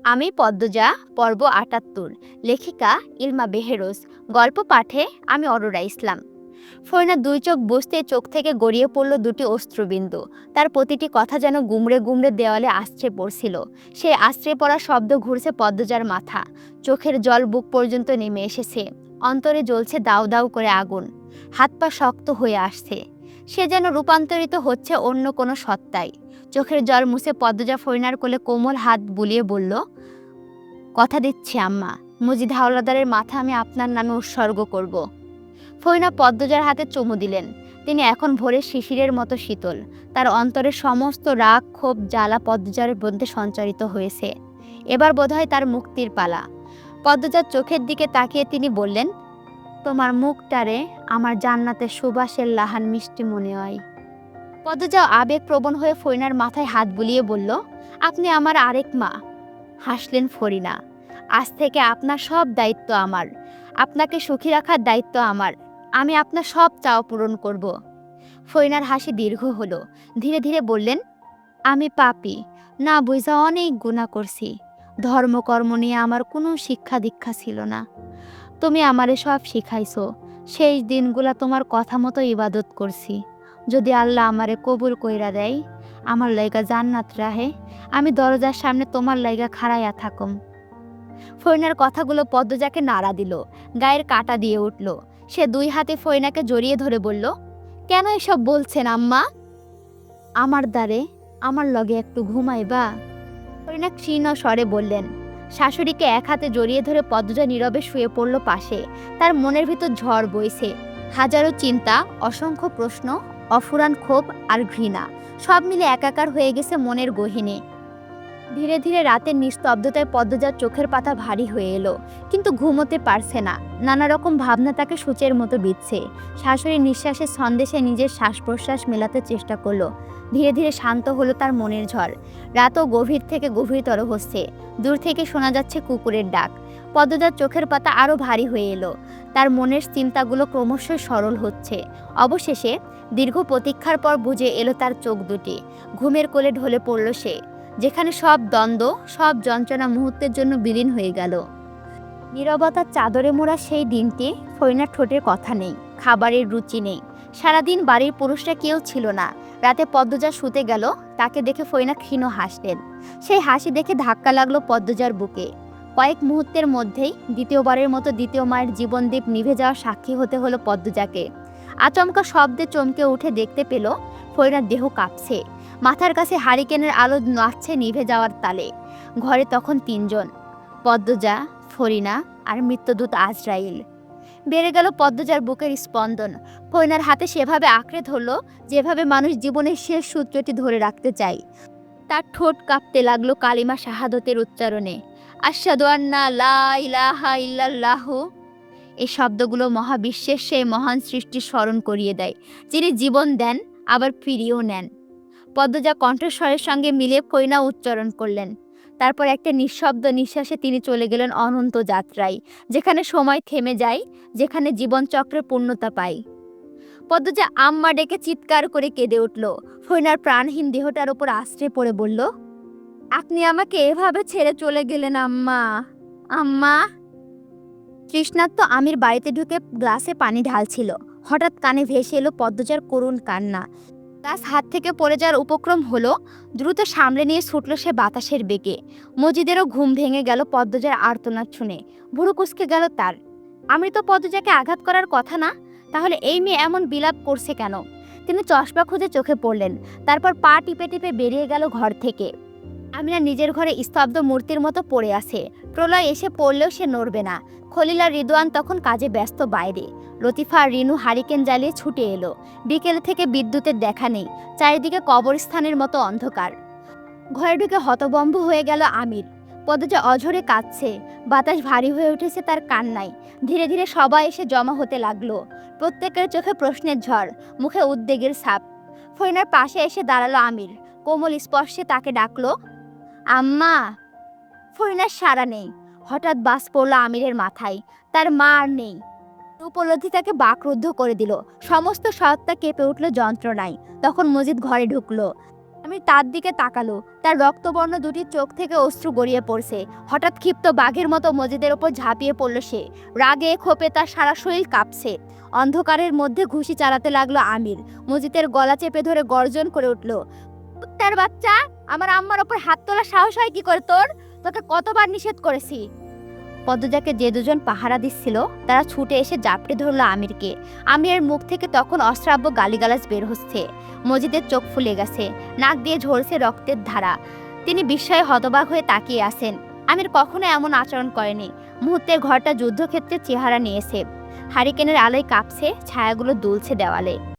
আমি পদ্মজা, পর্ব আটাত্তর, লেখিকা ইলমা বেহেরোজ গল্প পাঠে আমি অরোরা ইসলাম। ফরিনা দুই চোখ বুঝতে চোখ থেকে গড়িয়ে পড়ল দুটি অস্ত্রবিন্দু। তার প্রতিটি কথা যেন গুমড়ে গুমড়ে দেওয়ালে আশ্রে পড়ছিল। সে আশ্রে পড়া শব্দ ঘুরছে পদ্মজার মাথা। চোখের জল বুক পর্যন্ত নেমে এসেছে। অন্তরে জ্বলছে দাউ দাউ করে আগুন। হাত পা শক্ত হয়ে আসছে। সে যেন রূপান্তরিত হচ্ছে অন্য কোনো সত্তায়। চোখের জল মুছে পদ্মজা ফরিনার কোলে কোমল হাত বুলিয়ে বলল, কথা দিচ্ছি আম্মা, মজিদ হাওলাদারের মাথা আমি আপনার নামে উৎসর্গ করব। ফরিনা পদ্মজার হাতে চুমু দিলেন। তিনি এখন ভোরের শিশিরের মতো শীতল। তার অন্তরের সমস্ত রাগ, ক্ষোভ, জ্বালা পদ্মজার মধ্যে সঞ্চারিত হয়েছে। এবার বোধহয় তার মুক্তির পালা। পদ্মজার চোখের দিকে তাকিয়ে তিনি বললেন, তোমার মুখটারে আমার জান্নাতের সুবাসের লাহান মিষ্টি মনে হয়। পদ্মজা আবেগপ্রবণ হয়ে ফরিনার মাথায় হাত বুলিয়ে বলল, আপনি আমার আরেক মা। হাসলেন ফরিনা, আজ থেকে আপনার সব দায়িত্ব আমার। আপনাকে সুখী রাখার দায়িত্ব আমার। আমি আপনার সব চাও পূরণ করব। ফরিনার হাসি দীর্ঘ হলো। ধীরে ধীরে বললেন, আমি পাপি। না বুঝা অনেক গুণা করছি। ধর্মকর্ম নিয়ে আমার কোনো শিক্ষা দীক্ষা ছিল না। তুমি আমারে সব শিখাইছো। শেষ দিনগুলা তোমার কথা মতো ইবাদত করছি। যদি আল্লাহ আমারে কবুল কইরা দেয়, আমার লাইগা জান্নাত রাহে, আমি দরজার সামনে তোমার লাইগা খাড়াইয়া থাকম। ফরিনার কথাগুলো পদ্মজাকে নাড়া দিল, গায়ের কাটা দিয়ে উঠল। সে দুই হাতে ফরিনাকে জড়িয়ে ধরে বলল, কেন এসব বলছেন আম্মা? আমার দ্বারে আমার লগে একটু ঘুমাইবা? ফরিনা ক্ষীণ স্বরে বললেন, শাশুড়িকে এক হাতে জড়িয়ে ধরে পদ্মজা নীরবে শুয়ে পড়ল পাশে। তার মনের ভিতর ঝড় বইছে। হাজারো চিন্তা, অসংখ্য প্রশ্ন অফুরান ক্ষোভ আর ঘৃণা। সব মিলে একাকার হয়ে গেছে মনের গহিনে। ধীরে ধীরে রাতের নিস্তব্ধতায় পদ্মজার চোখের পাতা ভারী হয়ে এলো, কিন্তু ঘুমোতে পারছে না। নানা রকম ভাবনা তাকে সূচের মতো বিচ্ছে শাশুড়ির নিঃশ্বাসের সন্দেশে নিজের শ্বাস প্রশ্বাস মেলাতে চেষ্টা করল। ধীরে ধীরে শান্ত হলো তার মনের ঝড়। রাতও গভীর থেকে গভীরতর হচ্ছে। দূর থেকে শোনা যাচ্ছে কুকুরের ডাক। পদ্মজার চোখের পাতা আরও ভারী হয়ে এলো। তার মনের চিন্তাগুলো ক্রমশই সরল হচ্ছে। অবশেষে দীর্ঘ প্রতীক্ষার পর বুঝে এলো তার চোখ দুটি। ঘুমের কোলে ঢলে পড়ল সে, যেখানে সব দ্বন্দ্ব, সব যন্ত্রণা মুহূর্তের জন্য বিলীন হয়ে গেল। নীরবতার চাদরে মোড়া সেই দিনটি ফরিনার ঠোঁটের কথা নেই, খাবারের রুচি নেই। সারাদিন বাড়ির পুরুষরা কেউ ছিল না। রাতে পদ্মজা শুতে গেল, তাকে দেখে ফরিনা ক্ষীণ হাসলেন। সেই হাসি দেখে ধাক্কা লাগল পদ্মজার বুকে। কয়েক মুহূর্তের মধ্যেই দ্বিতীয়বারের মতো দ্বিতীয় মায়ের জীবনদ্বীপ নিভে যাওয়ার সাক্ষী হতে হলো পদ্মজাকে। আচমকা শব্দে চমকে উঠে দেখতে পেল ফরিনার দেহ কাঁপছে। মাথার কাছে হারিকেনের আলো নাচছে নিভে যাওয়ার তালে। ঘরে তখন তিনজন, পদ্মজা, ফরিনা আর মৃত্যুদূত আজরাইল। বেড়ে গেল পদ্মজার বুকের স্পন্দন। ফরিনার হাতে সেভাবে আঁকড়ে ধরল যেভাবে মানুষ জীবনের শেষ সূত্রটি ধরে রাখতে চায়। তার ঠোঁট কাঁপতে লাগল কালিমা শাহাদতের উচ্চারণে। আশাদু আন্না লা ইলাহা ইল্লাল্লাহ এই শব্দগুলো মহাবিশ্বের সেই মহান সৃষ্টির স্মরণ করিয়ে দেয়, যিনি জীবন দেন, আবার ফিরিয়েও নেন। পদ্মজা কণ্ঠস্বরের সঙ্গে মিলে ফরিনা উচ্চারণ করলেন। তারপর একটা নিঃশব্দ নিঃশ্বাসে তিনি চলে গেলেন অনন্ত যাত্রায়, যেখানে সময় থেমে যায়, যেখানে জীবনচক্রের পূর্ণতা পায়। পদ্মজা আম্মা ডেকে চিৎকার করে কেঁদে উঠল। ফৈনার প্রাণহীন দেহটার ওপর আশ্রে পড়ে বলল, আপনি আমাকে এভাবে ছেড়ে চলে গেলেন আম্মা। আম্মা তৃষ্ণার্ত আমির বাড়িতে ঢুকে গ্লাসে পানি ঢালছিল। হঠাৎ কানে ভেসে এলো পদ্মজার করুণ কান্না। গ্লাস হাত থেকে পড়ে যাওয়ার উপক্রম হলো, দ্রুত সামলে নিয়ে ছুটল সে বাতাসের বেগে। মজিদেরও ঘুম ভেঙে গেল পদ্মজার আর্তনাদ শুনে। ভুরু কুসকে গেল তার। আমি তো পদ্মজাকে আঘাত করার কথা না, তাহলে এই মেয়ে এমন বিলাপ করছে কেন? তিনি চশমা খুঁজে চোখে পড়লেন, তারপর পা টিপে টিপে বেরিয়ে গেল ঘর থেকে। আমিনা নিজের ঘরে স্তব্ধ মূর্তির মতো পড়ে আছে। প্রলয় এসে পড়লেও সে নড়বে না। খলিল আর রিদওয়ান তখন কাজে ব্যস্ত বাইরে। লতিফা আর রিনু হারিকেন জ্বালিয়ে ছুটে এলো। বিকেল থেকে বিদ্যুতের দেখা নেই। চারিদিকে কবরস্থানের মতো অন্ধকার। ঘরে ঢুকে হতবম্ব হয়ে গেল আমির। পদজা অঝরে কাঁদছে, বাতাস ভারী হয়ে উঠেছে তার কান্নায়। ধীরে ধীরে সবাই এসে জমা হতে লাগল। প্রত্যেকের চোখে প্রশ্নের ঝড়, মুখে উদ্বেগের ছাপ। ফরিনার পাশে এসে দাঁড়াল আমির। কোমল স্পর্শে তাকে ডাকলো আম্মা, ফরিনার সারা নেই। হঠাৎ বাস পড়ল আমিরের মাথায়, তার মা আর নেই। উপলব্ধি তাকে বাকরুদ্ধ করে দিল। সমস্ত সত্তা কেঁপে উঠল যন্ত্রণায়। তখন মজিদ ঘরে ঢুকলো। আমি তার দিকে তাকালো। তার রক্তবর্ণ দুটি চোখ থেকে অশ্রু গড়িয়ে পড়ছে। হঠাৎ ক্ষিপ্ত বাঘের মতো মজিদের ওপর ঝাঁপিয়ে পড়ল সে। রাগে ক্ষোভে তার সারা শরীর কাঁপছে। অন্ধকারের মধ্যে ঘুষি চালাতে লাগল আমির। মজিদের গলা চেপে ধরে গর্জন করে উঠল কুত্তার বাচ্চা, আমার আম্মার ওপর হাত তোলার সাহস হয় কি করে তোর? তোকে কতবার নিষেধ করেছি। পদ্মজাকে যে দুজন পাহারা দিচ্ছিল, তারা ছুটে এসে জাপটে ধরলো আমিরকে। আমিরের মুখ থেকে তখন অশ্রাব্য গালিগালাজ বের হচ্ছে। মজিদের চোখ ফুলে গেছে, নাক দিয়ে ঝরছে রক্তের ধারা। তিনি বিস্ময়ে হতবাক হয়ে তাকিয়ে আছেন। আমির কখনো এমন আচরণ করেনি। মুহূর্তে ঘরটা যুদ্ধক্ষেত্রের চেহারা নিয়েছে। হারিকেনের আলোয় কাঁপছে, ছায়াগুলো দুলছে দেওয়ালে।